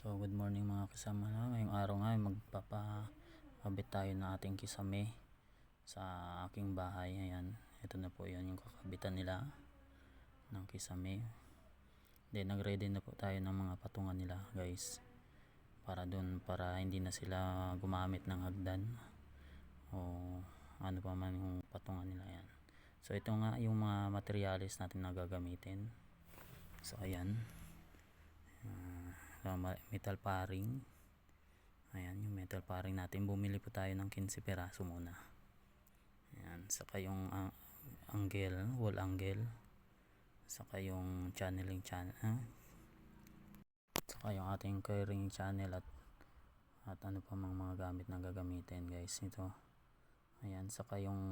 So good morning mga kasama na. Ngayong araw nga magpapakabit tayo ng ating kisame sa aking bahay. Ayan. Ito na po yun yung kakabitan nila ng kisame. Then nag-ready na po tayo ng mga patungan nila guys. Para dun para hindi na sila gumamit ng hagdan o ano pa man yung patungan nila yan. So ito nga yung mga materials natin na gagamitin. So ayan. Ma- metal paring. Ayan yung metal paring natin. Bumili po tayo ng 15 peraso muna. Ayan saka yung ang angle wall angle saka yung channeling channel ah, saka yung ating carrying channel at at ano pa mga mga gamit na gagamitin guys ito ayan saka yung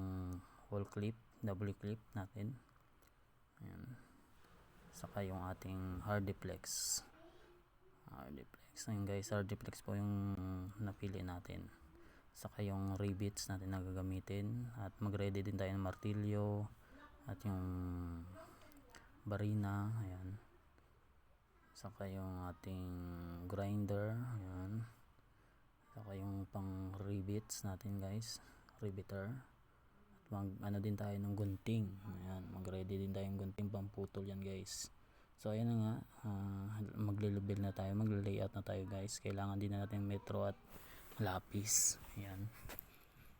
wall clip double clip natin. Ayan. Saka yung ating hardiplex hardiplex ayun guys hardiplex po yung napili natin. Saka yung rivets natin na gagamitin. At mag ready din tayo ng martilyo at yung barina. Ayan saka yung ating grinder. Ayan saka yung pang rivets natin guys. Riveter. At mag ano din tayo ng gunting. Ayan mag ready din tayo ng gunting pamputol yan guys So ayan nga, uh, magle-level na tayo, magle-layout na tayo guys. Kailangan din na natin metro at lapis. Ayan.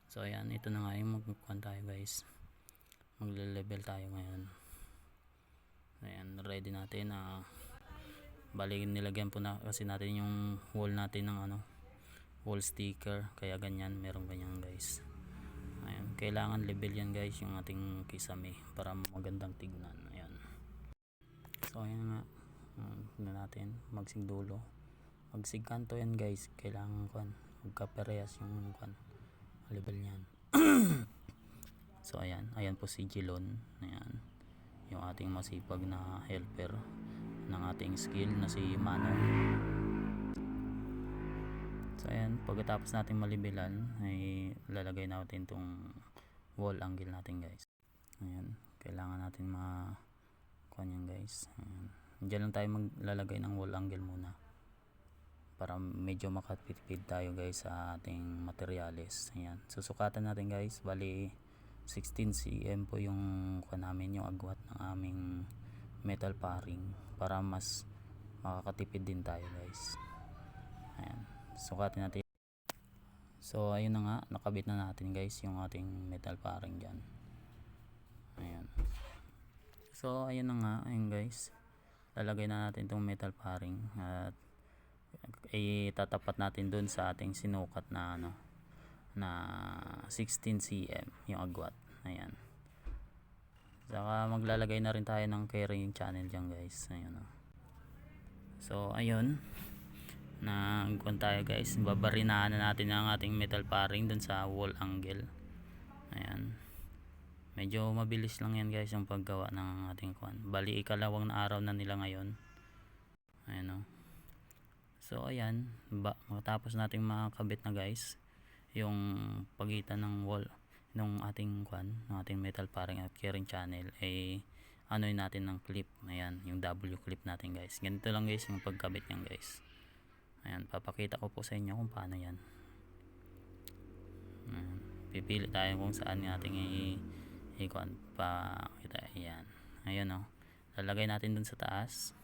So ayan, ito na nga yung magkukuhan tayo guys. Magle-level tayo ngayon. Ayan, ready natin na uh, bali nilagyan po na kasi natin yung wall natin ng ano, wall sticker. Kaya ganyan, meron ganyan guys. Ayan, kailangan level yan guys yung ating kisame para magandang tignan. So ayan nga. Um, na natin magsig dulo. Magsig kanto yan guys. Kailangan kan magkaparehas yung kan level niyan. so ayan, ayan po si Jilon. Ayan. Yung ating masipag na helper ng ating skill na si Mano. So ayan, pagkatapos natin malibilan ay lalagay natin tong wall angle natin guys. Ayan, kailangan natin ma yan guys. Ayan. Diyan lang tayo maglalagay ng wall angle muna. Para medyo makatipid tayo guys sa ating materials ayan. Susukatan natin guys. Bali 16 cm po yung kuan namin yung agwat ng aming metal paring. Para mas makakatipid din tayo guys. Ayan. Sukatin natin. So ayun na nga. Nakabit na natin guys yung ating metal paring dyan. Ayan So ayun na nga, ayun guys. Lalagay na natin itong metal paring at itatapat natin dun sa ating sinukat na ano na 16 cm yung agwat. Ayan. Saka maglalagay na rin tayo ng carrying channel dyan guys. Ayun o. So ayun. Nagkuhan tayo guys. Babarinahan na natin ang ating metal paring dun sa wall angle. Ayan medyo mabilis lang yan guys yung paggawa ng ating kwan. Bali ikalawang na araw na nila ngayon. Ayan o so ayan. Ba, matapos nating makakabit na guys yung pagitan ng wall ng ating kwan ng ating metal paring at carrying channel ay ano natin ng clip. Ayan yung W clip natin guys. Ganito lang guys yung pagkabit nyan guys. Ayan papakita ko po sa inyo kung paano yan. Ayan, pipili tayo kung saan ating i ikon pa. Kita ayan. Ayan oh. lalagay natin dun sa taas.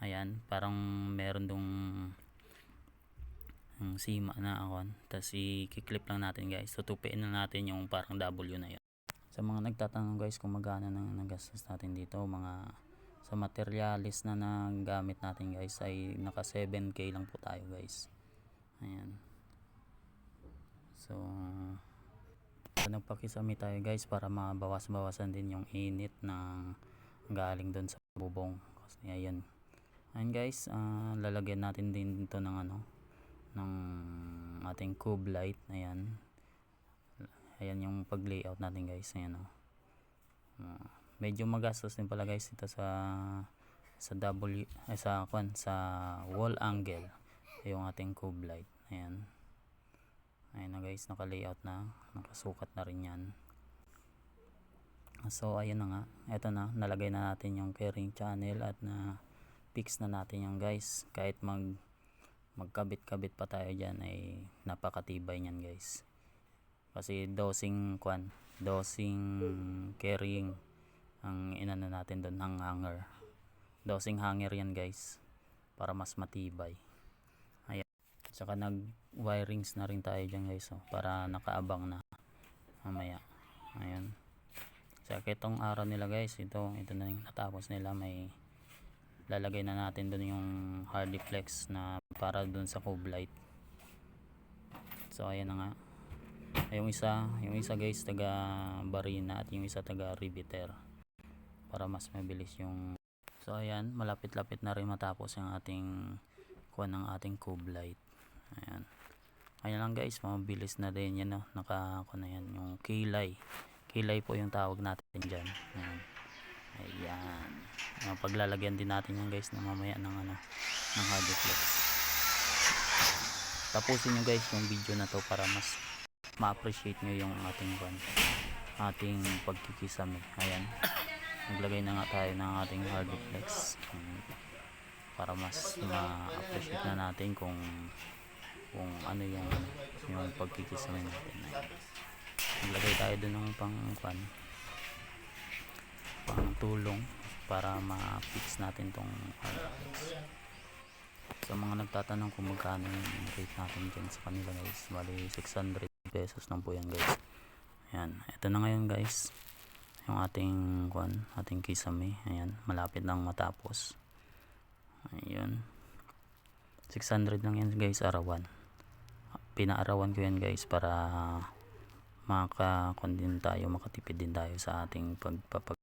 Ayan parang meron dong yung sima na akon. Tapos i-clip lang natin guys. Tutupiin na natin yung parang W na yun. Sa mga nagtatanong guys kung magkano nang nagastos natin dito mga sa materialis na nagamit natin guys ay naka 7k lang po tayo guys. Ayan. So nagpakisami tayo guys para mabawas-bawasan din yung init ng galing doon sa bubong. Kasi ayan ayan guys uh, lalagyan natin din dito ng ano ng ating cube light. Ayan. Ayan yung pag layout natin guys. Ayan oh. uh, medyo magastos din pala guys ito sa sa W eh, sa kwan sa wall angle yung ating cube light. Ayan ayun na guys naka layout na. Nakasukat na rin yan. So ayun na nga. Eto na nalagay na natin yung carrying channel at na fix na natin yung guys. Kahit mag magkabit-kabit pa tayo dyan ay napakatibay niyan guys. Kasi dosing kwan dosing carrying ang inano natin doon ng hanger. Dosing hanger yan guys para mas matibay. Ayan. Saka nag wirings na rin tayo dyan guys oh, para nakaabang na mamaya. Ayan. Sa itong araw nila guys ito ito na natapos nila. May lalagay na natin doon yung hardy flex na para doon sa cove light so ayan na nga. Yung isa yung isa guys taga barina at yung isa taga riveter para mas mabilis yung so ayan malapit-lapit na rin matapos yung ating kuha ng ating cove light ayan ayan lang guys mabilis na din yan no? naka ano na yan yung kilay. Kilay po yung tawag natin dyan. Ayan. Ayan. Ayan, paglalagyan din natin yan guys na mamaya ng ano ng hard flex tapusin nyo guys yung video na to para mas ma-appreciate nyo yung ating one ating pagkikisame. Ayan. Naglagay na nga tayo ng ating hard flex Ayan. para mas ma-appreciate na natin kung kung ano yung yung pagkikisame natin. Naglagay tayo dun ng pang kwan pang tulong para ma-fix natin tong hard flex sa mga nagtatanong kung magkano yung rate natin dyan sa kanila guys. Bali 600 pesos lang po yan guys. Ayan. Ito na ngayon guys. Yung ating kwan ating kisame. Ayan. Malapit nang matapos. Ayun 600 lang yan guys arawan pinaarawan ko yan guys para makakon din tayo makatipid din tayo sa ating pagpapag